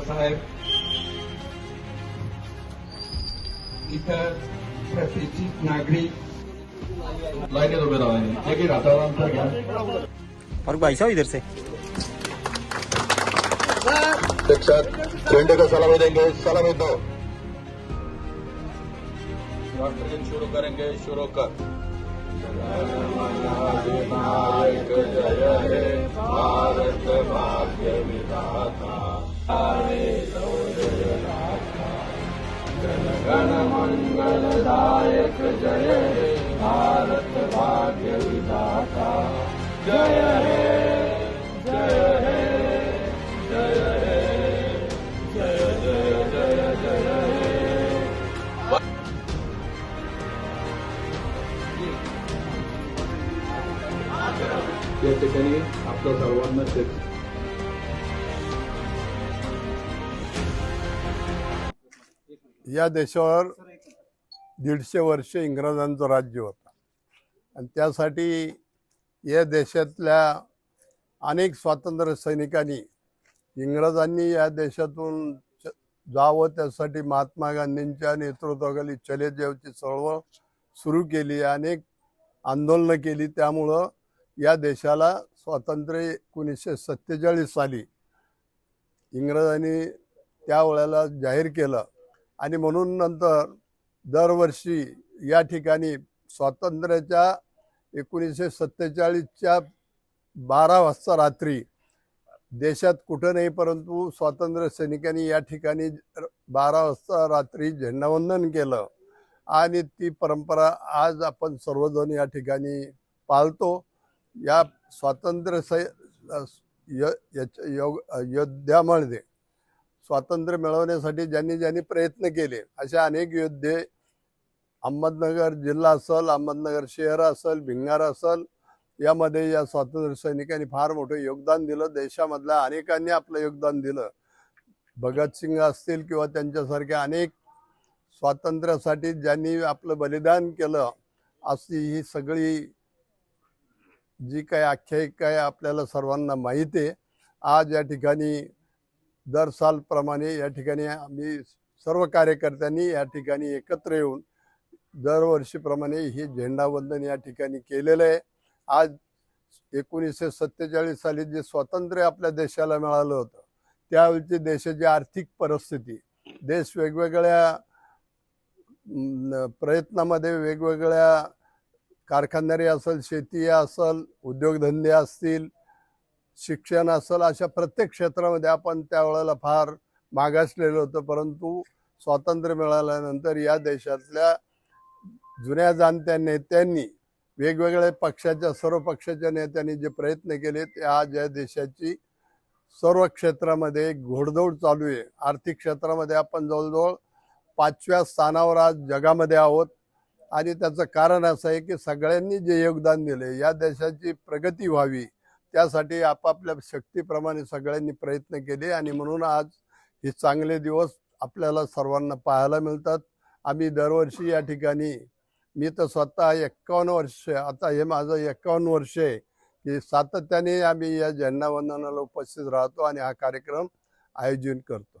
साहेब। इतर प्रतिष्ठित नागरिक उभे राहा अंतर घ्या. और भाई साहब इधर से। झंडे को सलामी देंगे सलामी दो। राष्ट्रगीत शुरू करेंगे शुरू कर। जय हे भारत जय भारत भाग्य विधाता जय हे जय हे जय हे जय जय जय जय हे या ठिकाणी आपल्या सर्वांना या देशावर दीडशे वर्ष इंग्रजांचं राज्य होतं. आणि त्यासाठी या देशातल्या अनेक स्वातंत्र्य सैनिकांनी इंग्रजांनी या देशातून जावं त्यासाठी महात्मा गांधींच्या नेतृत्वाखाली चले देवची चळवळ सुरू केली अनेक आंदोलनं केली. त्यामुळं या देशाला स्वातंत्र्य एकोणीसशे सत्तेचाळीस साली इंग्रजांनी त्यावेळेला जाहीर केलं. आणि म्हणून नंतर दरवर्षी या ठिकाणी स्वातंत्र्याच्या एकोणीसशे सत्तेचाळीसच्या बारा वाजता रात्री देशात कुठं नाही परंतु स्वातंत्र्य सैनिकांनी या ठिकाणी बारा वाजता रात्री झेंडावंदन केलं. आणि ती परंपरा आज आपण सर्वजण या ठिकाणी पाळतो. या स्वातंत्र्य सै य- याच्या योग योद्ध्यामध्ये स्वातंत्र्य मिळवण्यासाठी ज्यांनी ज्यांनी प्रयत्न केले असे अनेक योद्धे अहमदनगर जिल्हा असल अहमदनगर शहर असल भिंगार असल यामध्ये या स्वातंत्र्य सैनिकांनी फार मोठं योगदान दिलं. देशामधल्या अनेकांनी आपलं योगदान दिलं. भगतसिंग असतील किंवा त्यांच्यासारख्या अनेक स्वातंत्र्यासाठी ज्यांनी आपलं बलिदान केलं अशी ही सगळी जी काही आख्यायिका आहे आपल्याला सर्वांना माहिती आहे. आज या ठिकाणी दर सालप्रमाणे या ठिकाणी आम्ही सर्व कार्यकर्त्यांनी या ठिकाणी एकत्र येऊन दरवर्षीप्रमाणे हे झेंडावंदन या ठिकाणी केलेलं आहे. आज एकोणीसशे सत्तेचाळीस साली जे स्वातंत्र्य आपल्या देशाला मिळालं होतं त्यावेळची देशाची आर्थिक परिस्थिती देश वेगवेगळ्या प्रयत्नामध्ये वेगवेगळ्या कारखानदारी असेल शेती असेल उद्योगधंदे असतील शिक्षण असेल अशा प्रत्येक क्षेत्रामध्ये आपण त्यावेळेला फार मागासलेलो होतो परंतु स्वातंत्र्य मिळाल्यानंतर या देशातल्या जुन्या जाणत्या नेत्यांनी वेगवेगळ्या पक्षाच्या सर्व पक्षाच्या नेत्यांनी जे प्रयत्न केले ते आज या देशाची सर्व क्षेत्रामध्ये घोडदौड चालू आहे. आर्थिक क्षेत्रामध्ये आपण जवळजवळ पाचव्या स्थानावर आज जगामध्ये आहोत. आणि त्याचं कारण असं आहे की सगळ्यांनी जे योगदान दिले या देशाची प्रगती व्हावी त्यासाठी आपापल्या शक्तीप्रमाणे सगळ्यांनी प्रयत्न केले आणि म्हणून आज हे चांगले दिवस आपल्याला सर्वांना पाहायला मिळतात. आम्ही दरवर्षी या ठिकाणी मी तर स्वतः एक्कावन्न वर्ष आता हे माझं एक्कावन्न वर्ष आहे की सातत्याने आम्ही या झेंडावंदनाला उपस्थित राहतो आणि हा कार्यक्रम आयोजन करतो.